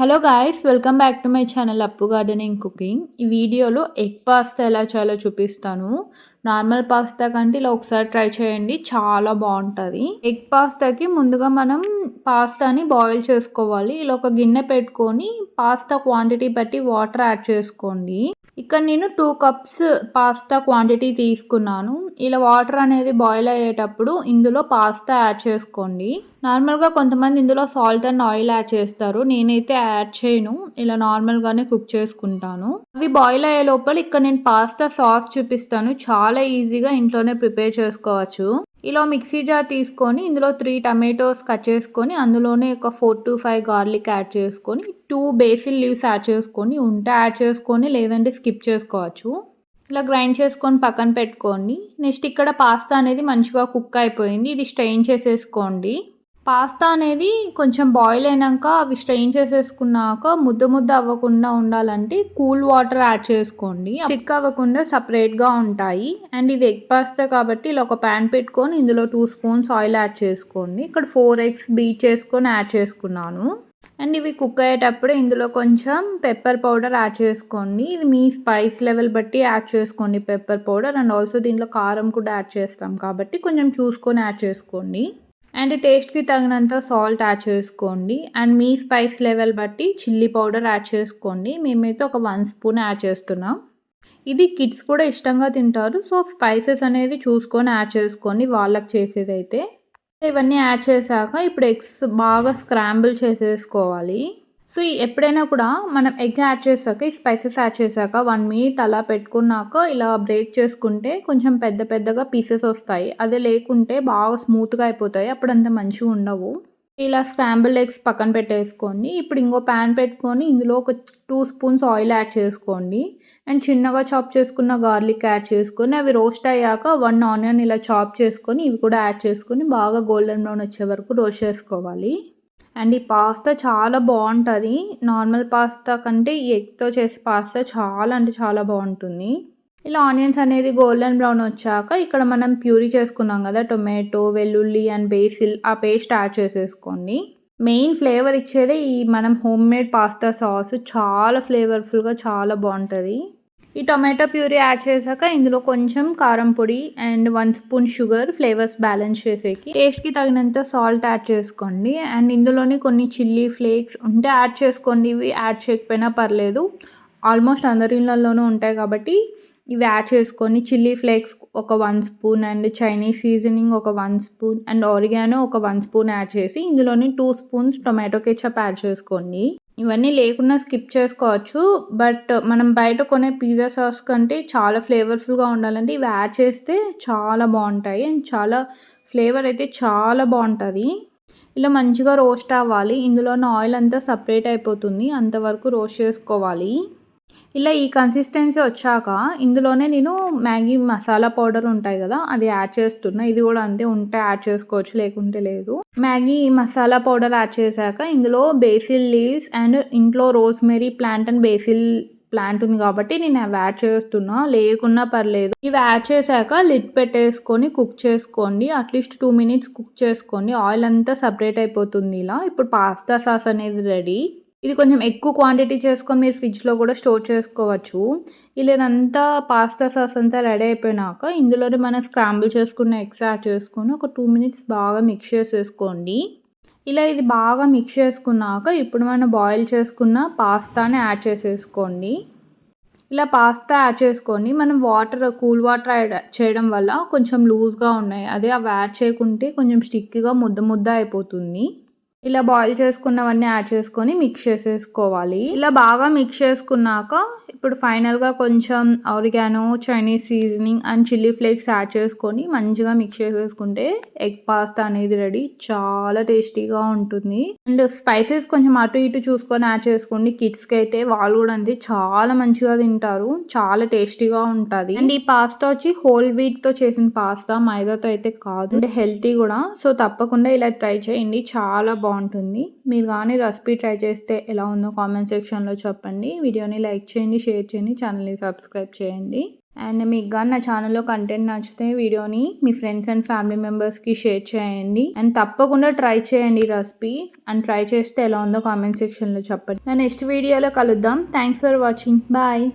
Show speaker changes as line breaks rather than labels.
Hello guys welcome back to my channel Appu gardening cooking ఈ వీడియోలో egg pasta ఎలా చేయాలో చూపిస్తాను. నార్మల్ పాస్తా కంటే ఇలా ఒకసారి ట్రై చేయండి చాలా బాగుంటుంది. ఎగ్ పాస్తాకి ముందుగా మనం పాస్తాని బాయిల్ చేసుకోవాలి. ఇలా ఒక గిన్నె పెట్టుకొని పాస్తా క్వాంటిటీ బట్టి వాటర్ యాడ్ చేసుకోండి. ఇక్కడ నేను టూ కప్స్ పాస్తా క్వాంటిటీ తీసుకున్నాను. ఇలా వాటర్ అనేది బాయిల్ అయ్యేటప్పుడు ఇందులో పాస్తా యాడ్ చేసుకోండి. నార్మల్గా కొంతమంది ఇందులో సాల్ట్ అండ్ ఆయిల్ యాడ్ చేస్తారు. నేనైతే యాడ్ చేయను. ఇలా నార్మల్గానే కుక్ చేసుకుంటాను. అవి బాయిల్ అయ్యే లోపల ఇక్కడ నేను పాస్తా సాస్ చూపిస్తాను. చాలా ఈజీగా ఇంట్లోనే ప్రిపేర్ చేసుకోవచ్చు. ఇలా మిక్సీ జార్ తీసుకొని ఇందులో త్రీ టమాటోస్ కట్ చేసుకొని అందులోనే ఒక four to five garlic add చేసుకొని టూ బేసిల్ లీవ్స్ యాడ్ చేసుకొని ఉంటే యాడ్ చేసుకొని లేదంటే స్కిప్ చేసుకోవచ్చు. ఇలా గ్రైండ్ చేసుకొని పక్కన పెట్టుకోండి. నెక్స్ట్ ఇక్కడ పాస్తా అనేది మంచిగా కుక్ అయిపోయింది. ఇది స్ట్రెయిన్ చేసేసుకోండి. పాస్తా అనేది కొంచెం బాయిల్ అయినాక అవి స్ట్రెయిన్ చేసేసుకున్నాక ముద్ద ముద్ద అవ్వకుండా ఉండాలంటే కూల్ వాటర్ యాడ్ చేసుకోండి. స్టిక్ అవ్వకుండా సపరేట్గా ఉంటాయి. అండ్ ఇది ఎగ్ పాస్తా కాబట్టి ఇలా ఒక ప్యాన్ పెట్టుకొని ఇందులో టూ స్పూన్స్ ఆయిల్ యాడ్ చేసుకోండి. ఇక్కడ ఫోర్ ఎగ్స్ బీట్ చేసుకొని యాడ్ చేసుకున్నాను. అండ్ ఇవి కుక్ అయ్యేటప్పుడు ఇందులో కొంచెం పెప్పర్ పౌడర్ యాడ్ చేసుకోండి. ఇది మీ స్పైస్ లెవెల్ బట్టి యాడ్ చేసుకోండి పెప్పర్ పౌడర్ అండ్ ఆల్సో దీంట్లో కారం కూడా యాడ్ చేస్తాం కాబట్టి కొంచెం చూసుకొని యాడ్ చేసుకోండి. అండ్ టేస్ట్కి తగినంత సాల్ట్ యాడ్ చేసుకోండి. అండ్ మీ స్పైస్ లెవెల్ బట్టి చిల్లీ పౌడర్ యాడ్ చేసుకోండి. మేమైతే ఒక వన్ స్పూన్ యాడ్ చేస్తున్నాం. ఇది కిడ్స్ కూడా ఇష్టంగా తింటారు. సో స్పైసెస్ అనేది చూసుకొని యాడ్ చేసుకోండి వాళ్ళకి చేసేది అయితే ఇవన్నీ యాడ్ చేశాక ఇప్పుడు ఎగ్స్ బాగా స్క్రాంబుల్ చేసేసుకోవాలి. సో ఎప్పుడైనా కూడా మనం ఎగ్ యాడ్ చేసాక ఈ స్పైసెస్ యాడ్ చేశాక వన్ మినిట్ అలా పెట్టుకున్నాక ఇలా బ్రేక్ చేసుకుంటే కొంచెం పెద్ద పెద్దగా పీసెస్ వస్తాయి. అదే లేకుంటే బాగా స్మూత్గా అయిపోతాయి. అప్పుడు అంత మంచిగా ఉండవు. ఇలా స్క్రాంబుల్ ఎగ్స్ పక్కన పెట్టేసుకోండి. ఇప్పుడు ఇంకో ప్యాన్ పెట్టుకొని ఇందులో ఒక టూ స్పూన్స్ ఆయిల్ యాడ్ చేసుకోండి. అండ్ చిన్నగా చాప్ చేసుకున్న గార్లిక్ యాడ్ చేసుకొని అవి రోస్ట్ అయ్యాక వన్ ఆనియన్ ఇలా చాప్ చేసుకొని ఇవి కూడా యాడ్ చేసుకొని బాగా గోల్డెన్ బ్రౌన్ వచ్చే వరకు రోస్ట్ చేసుకోవాలి. అండ్ ఈ పాస్తా చాలా బాగుంటుంది. నార్మల్ పాస్తా కంటే ఈ ఎగ్తో చేసే పాస్తా చాలా అంటే చాలా బాగుంటుంది. ఇలా ఆనియన్స్ అనేది గోల్డెన్ బ్రౌన్ వచ్చాక ఇక్కడ మనం ప్యూరీ చేసుకున్నాం కదా టొమాటో వెల్లుల్లి అండ్ బేసిల్ ఆ పేస్ట్ యాడ్ చేసేసుకోండి. మెయిన్ ఫ్లేవర్ ఇచ్చేదే ఈ మనం హోమ్ మేడ్ పాస్తా సాస్. చాలా ఫ్లేవర్ఫుల్గా చాలా బాగుంటుంది. ఈ టొమాటో ప్యూరీ యాడ్ చేశాక ఇందులో కొంచెం కారం పొడి and one spoon sugar flavours balance చేసేకి టేస్ట్కి తగినంత సాల్ట్ యాడ్ చేసుకోండి. అండ్ ఇందులోనే కొన్ని చిల్లీ ఫ్లేక్స్ ఉంటే యాడ్ చేసుకోండి. ఇవి యాడ్ చేయకపోయినా పర్లేదు. ఆల్మోస్ట్ అందరి ఇళ్ళల్లోనూ ఉంటాయి కాబట్టి ఇవి యాడ్ చేసుకొని చిల్లీ ఫ్లేక్స్ ఒక one spoon and Chinese seasoning ఒక వన్ స్పూన్ అండ్ ఆరిగానో ఒక వన్ స్పూన్ యాడ్ చేసి ఇందులోని two spoons tomato ketchup add చేసుకోండి. ఇవన్నీ లేకుండా స్కిప్ చేసుకోవచ్చు బట్ మనం బయట కొనే పిజ్జా సాస్ కంటే చాలా ఫ్లేవర్ఫుల్గా ఉండాలంటే ఇవి యాడ్ చేస్తే చాలా బాగుంటాయి అండ్ చాలా ఫ్లేవర్ అయితే చాలా బాగుంటుంది. ఇలా మంచిగా రోస్ట్ అవ్వాలి. ఇందులో ఆయిల్ అంతా సపరేట్ అయిపోతుంది. అంతవరకు రోస్ట్ చేసుకోవాలి. ఇలా ఈ కన్సిస్టెన్సీ వచ్చాక ఇందులోనే నేను మ్యాగీ మసాలా పౌడర్ ఉంటాయి కదా అది యాడ్ చేస్తున్నా. ఇది కూడా అంతే ఉంటే యాడ్ చేసుకోవచ్చు లేకుంటే లేదు. మ్యాగీ మసాలా పౌడర్ యాడ్ చేశాక ఇందులో బేసిల్ లీవ్స్ అండ్ ఇంట్లో rosemary plant and basil plant ఉంది కాబట్టి నేను అవి యాడ్ చేస్తున్నా. లేకున్నా పర్లేదు. ఇవి యాడ్ చేశాక లిడ్ పెట్టేసుకొని కుక్ చేసుకోండి. At least two minutes cook చేసుకోండి. ఆయిల్ అంతా సపరేట్ అయిపోతుంది ఇలా. ఇప్పుడు పాస్తా సాస్ అనేది రెడీ ఇది కొంచెం ఎక్కువ క్వాంటిటీ చేసుకొని మీరు ఫ్రిడ్జ్లో కూడా స్టోర్ చేసుకోవచ్చు. ఇలా ఇదంతా పాస్తా సాస్ అంతా రెడీ అయిపోయినాక ఇందులోనే మనం స్క్రాంబుల్ చేసుకున్న ఎగ్స్ యాడ్ చేసుకొని ఒక టూ మినిట్స్ బాగా మిక్స్ చేసేసుకోండి. ఇలా ఇది బాగా మిక్స్ చేసుకున్నాక ఇప్పుడు మనం బాయిల్ చేసుకున్న పాస్తాని యాడ్ చేసేసుకోండి. ఇలా పాస్తా యాడ్ చేసుకొని మనం వాటర్ కూల్ వాటర్ యాడ్ చేయడం వల్ల కొంచెం లూజ్గా ఉన్నాయి. అదే అవి యాడ్ చేయకుంటే కొంచెం స్టిక్గా ముద్ద ముద్ద అయిపోతుంది. ఇలా బాయిల్ చేసుకున్నవన్నీ యాడ్ చేసుకొని మిక్స్ చేసేసుకోవాలి. ఇలా బాగా మిక్స్ చేసుకున్నాక ఇప్పుడు ఫైనల్గా కొంచెం oregano Chinese seasoning and chilli flakes add చేసుకొని మంచిగా మిక్స్ చేసేసుకుంటే ఎగ్ పాస్తా అనేది రెడీ చాలా టేస్టీగా ఉంటుంది. అండ్ స్పైసెస్ కొంచెం అటు ఇటు చూసుకొని యాడ్ చేసుకోండి. కిడ్స్కి అయితే వాళ్ళు కూడా అంతే చాలా మంచిగా తింటారు. చాలా టేస్టీగా ఉంటుంది. అండ్ ఈ పాస్తా వచ్చి హోల్ వీట్తో చేసిన పాస్తా మైదాతో అయితే కాదు. అంటే హెల్తీ కూడా. సో తప్పకుండా ఇలా ట్రై చేయండి. చాలా బాగుంటుంది. బాగుంటుంది. మీరు కానీ రెసిపీ ట్రై చేస్తే ఎలా ఉందో కామెంట్ సెక్షన్లో చెప్పండి. వీడియోని లైక్ చేయండి షేర్ చేయండి ఛానల్ని సబ్స్క్రైబ్ చేయండి. అండ్ మీకు కానీ నా ఛానల్లో కంటెంట్ నచ్చితే వీడియోని మీ ఫ్రెండ్స్ అండ్ ఫ్యామిలీ మెంబర్స్కి షేర్ చేయండి. అండ్ తప్పకుండా ట్రై చేయండి రెసిపీ. అండ్ ట్రై చేస్తే ఎలా ఉందో కామెంట్ సెక్షన్లో చెప్పండి. నా నెక్స్ట్ వీడియోలో కలుద్దాం. Thanks for watching. బాయ్.